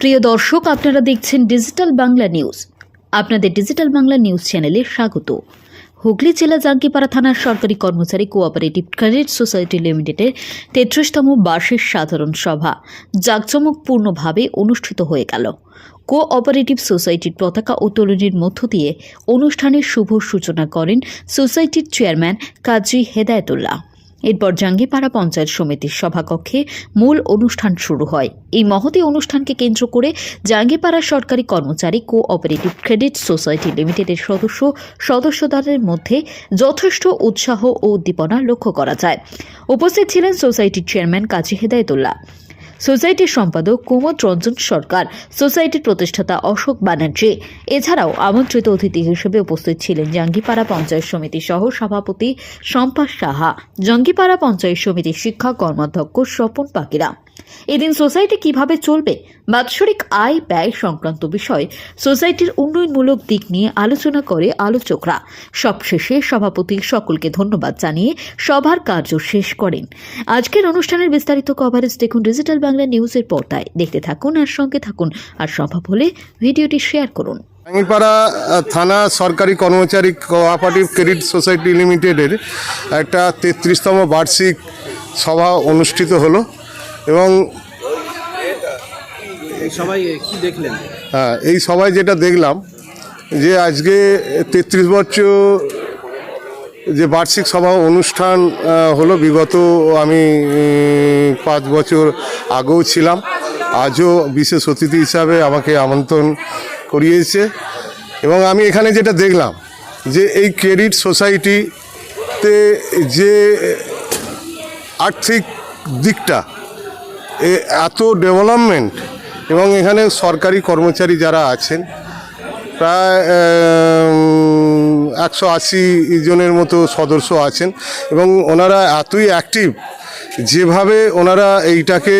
প্রিয় দর্শক, আপনারা দেখছেন ডিজিটাল বাংলা নিউজ আপনাদের ডিজিটাল বাংলা নিউজ চ্যানেলে স্বাগত। হুগলি জেলা জাঙ্গিপাড়া থানার সরকারি কর্মচারী কোঅপারেটিভ ক্রেডিট সোসাইটি লিমিটেডের তেত্রিশতম বার্ষিক সাধারণ সভা জাঁকজমকপূর্ণভাবে অনুষ্ঠিত হয়ে গেল। কোঅপারেটিভ সোসাইটির পতাকা উত্তোলনের মধ্য দিয়ে অনুষ্ঠানের শুভ সূচনা করেন সোসাইটির চেয়ারম্যান কাজী হেদায়েতুল্লাহ। এরপর জাঙ্গিপাড়া পঞ্চায়েত সমিতির সভাকক্ষে মূল অনুষ্ঠান শুরু হয়। এই মহতি অনুষ্ঠানকে কেন্দ্র করে জাঙ্গিপাড়া সরকারি কর্মচারী কোঅপারেটিভ ক্রেডিট সোসাইটি লিমিটেডের সদস্য সদস্যদের মধ্যে যথেষ্ট উৎসাহ ও উদ্দীপনা লক্ষ্য করা যায়। উপস্থিত ছিলেন সোসাইটির চেয়ারম্যান কাজী হেদায়তুল্লাহ। সোসাইটির সম্পাদক কুমদ রঞ্জন সরকার, সোসাইটির প্রতিষ্ঠাতা অশোক ব্যানার্জি। এছাড়াও আমন্ত্রিত অতিথি হিসেবে উপস্থিত ছিলেন জাঙ্গিপাড়া পঞ্চায়েত সমিতি সহ সভাপতি শম্পা সাহা। জঙ্গিপাড়া পঞ্চায়েত সমিতির শিক্ষা কর্মাধ্যক্ষ স্বপন পাকিরা। এদিন সোসাইটি কীভাবে চলবে? বাৎসরিক আয় ব্যয় সংক্রান্ত বিষয়ে সোসাইটির উন্নয়নমূলক দিক নিয়ে আলোচনা করে আলোচকরা। সবশেষে সভাপতি সকলকে ধন্যবাদ জানিয়ে সভার কার্য শেষ করেন। আজকের অনুষ্ঠানের বিস্তারিত কভারেজ দেখুন ডিজিটাল বাংলা নিউজের পর্দায়। দেখতে থাকুন আর সঙ্গে থাকুন। আর সম্ভব হলে ভিডিওটি শেয়ার করুন। টাঙ্গিপাড়া থানা সরকারি কর্মচারী কোঅপারেটিভ ক্রেডিট সোসাইটি লিমিটেডের একটা তেত্রিশতম বার্ষিক সভা অনুষ্ঠিত হলো। এবং সবাই কি দেখলেন? হ্যাঁ, এই সবাই যেটা দেখলাম যে আজকে তেত্রিশ বছর যে বার্ষিক সভা অনুষ্ঠান হলো বিগত আমি পাঁচ বছর আগেও ছিলাম। আজও বিশেষ অতিথি হিসাবে আমাকে আমন্ত্রণ করিয়েছে। এবং আমি এখানে যেটা দেখলাম যে এই ক্রেডিট সোসাইটিতে যে আর্থিক দিকটা এত ডেভেলপমেন্ট এবং এখানে সরকারি কর্মচারী যারা আছেন, প্রায় একশো আশি জনের মতো সদস্য আছেন এবং ওনারা এতই অ্যাক্টিভ যেভাবে ওনারা এইটাকে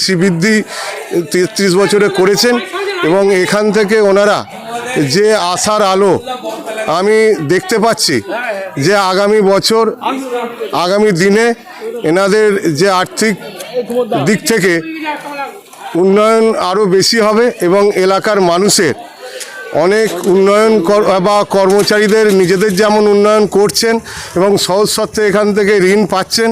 শ্রীবৃদ্ধি তেত্রিশ বছরে করেছেন এবং এখান থেকে ওনারা যে আশার আলো আমি দেখতে পাচ্ছি যে আগামী বছর, আগামী দিনে এনাদের যে আর্থিক দিক থেকে উন্নয়ন আরও বেশি হবে এবং এলাকার মানুষের অনেক উন্নয়ন বা কর্মচারীদের নিজেদের যেমন উন্নয়ন করছেন এবং সহজ সত্ত্বে এখান থেকে ঋণ পাচ্ছেন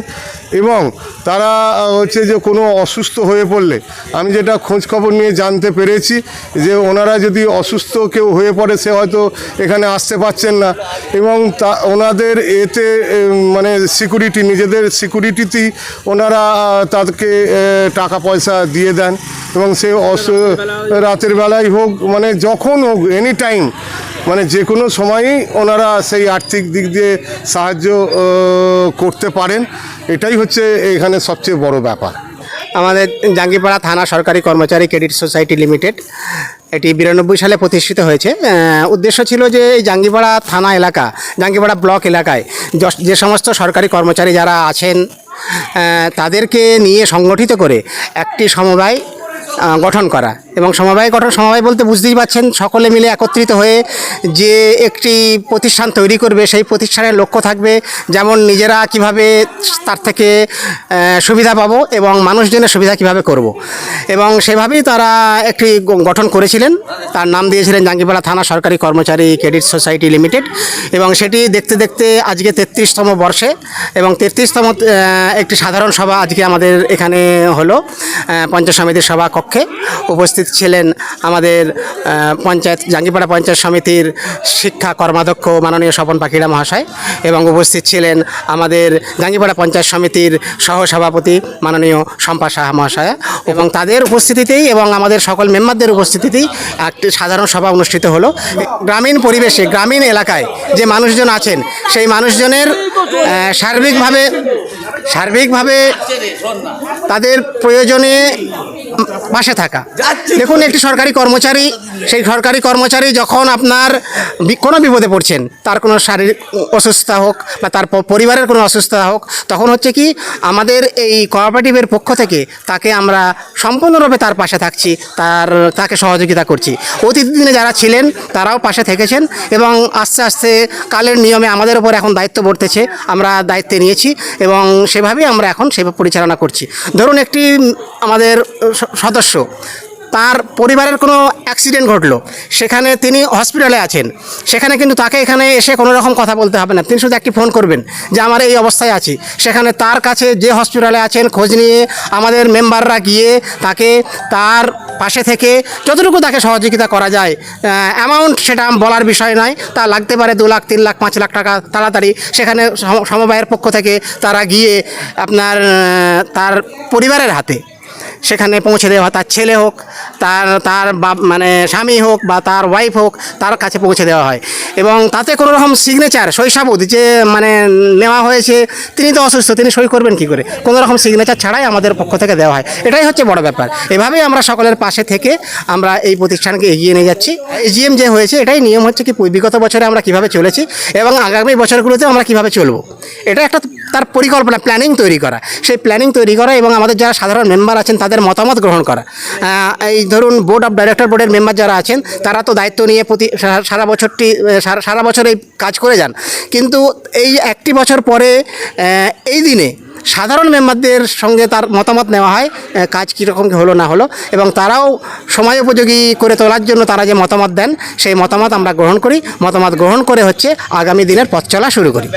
এবং তারা হচ্ছে যে কোনো অসুস্থ হয়ে পড়লে, আমি যেটা খোঁজ খবর নিয়ে জানতে পেরেছি যে ওনারা যদি অসুস্থ কেউ হয়ে পড়ে, সে হয়তো এখানে আসতে পারছেন না এবং তা, ওনাদের এতে মানে সিকিউরিটি, নিজেদের সিকিউরিটিতেই ওনারা তাদেরকে টাকা পয়সা দিয়ে দেন। এবং সে রাতের বেলায় হোক মানে যখন হোক এনি টাইম মানে যে কোনো সময়ই ওনারা সেই আর্থিক দিক দিয়ে সাহায্য করতে পারেন। এটাই হচ্ছে এখানে সবচেয়ে বড় ব্যাপার। আমাদের জাঙ্গিপাড়া থানা সরকারি কর্মচারী ক্রেডিট সোসাইটি লিমিটেড, এটি বিরানব্বই সালে প্রতিষ্ঠিত হয়েছে। উদ্দেশ্য ছিল যে এই জাঙ্গিপাড়া থানা এলাকা, জাঙ্গিপাড়া ব্লক এলাকায় যে সমস্ত সরকারি কর্মচারী যারা আছেন তাদেরকে নিয়ে সংগঠিত করে একটি সমবায় গঠন করা। এবং সমবায় গঠন, সমবায় বলতে বুঝতেই পাচ্ছেন সকলে মিলে একত্রিত হয়ে যে একটি প্রতিষ্ঠান তৈরি করবে, সেই প্রতিষ্ঠানের লক্ষ্য থাকবে, যেমন নিজেরা কীভাবে তার থেকে সুবিধা পাবো এবং মানুষজনের সুবিধা কীভাবে করব। এবং সেভাবেই তারা একটি গঠন করেছিলেন তার নাম দিয়েছিলেন জাঙ্গিপাড়া থানা সরকারি কর্মচারী ক্রেডিট সোসাইটি লিমিটেড এবং সেটি দেখতে দেখতে আজকে তেত্রিশতম বর্ষে এবং তেত্রিশতম একটি সাধারণ সভা আজকে আমাদের এখানে হলো পঞ্চায়েত সমিতির সভা কক্ষে উপস্থিত ছিলেন আমাদের পঞ্চায়েত, জাঙ্গিপাড়া পঞ্চায়েত সমিতির শিক্ষা কর্মাধ্যক্ষ মাননীয় স্বপন পাখিরা মহাশয় এবং উপস্থিত ছিলেন আমাদের জাঙ্গিপাড়া পঞ্চায়েত সমিতির সহসভাপতি মাননীয় শম্পা সাহা মহাশয়া এবং তাদের উপস্থিতিতেই এবং আমাদের সকল মেম্বারদের উপস্থিতিতেই একটি সাধারণ সভা অনুষ্ঠিত হলো। গ্রামীণ পরিবেশে, গ্রামীণ এলাকায় যে মানুষজন আছেন, সেই মানুষজনের সার্বিকভাবে সার্বিকভাবে তাদের প্রয়োজনে পাশে থাকা। দেখুন একটি সরকারি কর্মচারী সেই সরকারি কর্মচারী যখন আপনার কোনো বিপদে পড়ছেন তার কোনো শারীরিক অসুস্থতা হোক বা তার পরিবারের কোনো অসুস্থতা হোক তখন হচ্ছে কি আমাদের এই কোঅপারেটিভের পক্ষ থেকে তাকে আমরা সম্পূর্ণরূপে তার পাশে থাকছি তার তাকে সহযোগিতা করছি। অতীত দিনে যারা ছিলেন তারাও পাশে থেকেছেন এবং আস্তে আস্তে কালের নিয়মে আমাদের ওপর এখন দায়িত্ব বর্তেছে আমরা দায়িত্বে নিয়েছি এবং সেভাবেই আমরা এখন সেভাবে পরিচালনা করছি। ধরুন একটি আমাদের সদস্য। তার পরিবারের কোনো অ্যাক্সিডেন্ট ঘটলো। সেখানে তিনি হসপিটালে আছেন। সেখানে কিন্তু তাকে এখানে এসে কোনো রকম কথা বলতে হবে না। তিনি শুধু একটি ফোন করবেন যে, আমার এই অবস্থায় আছি। সেখানে তার কাছে যে হসপিটালে আছেন, খোঁজ নিয়ে আমাদের মেম্বাররা গিয়ে তাকে তার পাশে থেকে যতটুকু তাকে সহযোগিতা করা যায় অ্যামাউন্ট সেটা বলার বিষয় নয়। তা লাগতে পারে দু লাখ, তিন লাখ, পাঁচ লাখ টাকা তাড়াতাড়ি। সেখানে সম- সমবায়ের পক্ষ থেকে তারা গিয়ে আপনার তার পরিবারের হাতে সেখানে পৌঁছে দেওয়া তার ছেলে হোক, তার তার বাপ মানে স্বামী হোক বা তার ওয়াইফ হোক, তার কাছে পৌঁছে দেওয়া হয়। এবং তাতে কোনো রকম সিগনেচার শৈশাবুদ যে মানে নেওয়া হয়েছে, তিনি তো অসুস্থ, তিনি সই করবেন কি করে? কোনো রকম সিগনেচার ছাড়াই আমাদের পক্ষ থেকে দেওয়া হয়। এটাই হচ্ছে বড় ব্যাপার। এভাবেই আমরা সকলের পাশে থেকে আমরা এই প্রতিষ্ঠানকে এগিয়ে নিয়ে যাচ্ছি। এজিএম যে হয়েছে, এটাই নিয়ম হচ্ছে কি, বিগত বছরে আমরা কীভাবে চলেছি এবং আগামী বছরগুলোতেও আমরা কীভাবে চলবো। এটা একটা তার পরিকল্পনা প্ল্যানিং তৈরি করা। সেই প্ল্যানিং তৈরি করা এবং আমাদের যারা সাধারণ মেম্বার আছেন, তাদের মতামত গ্রহণ করা। এই ধরুন বোর্ড অফ ডাইরেক্টর বোর্ডের মেম্বার যারা আছেন, তারা তো দায়িত্ব নিয়ে প্রতি সারা- বছরটি সারা সারা বছর এই কাজ করে যান। কিন্তু এই একটি বছর পরে এই দিনে সাধারণ মেম্বারদের সঙ্গে তার মতামত নেওয়া হয় কাজ কীরকম হলো না হলো এবং তারাও সময় উপযোগী করে তোলার জন্য তারা যে মতামত দেন, সেই মতামত আমরা গ্রহণ করি। মতামত গ্রহণ করে হচ্ছে আগামী দিনের পথ চলা শুরু করি।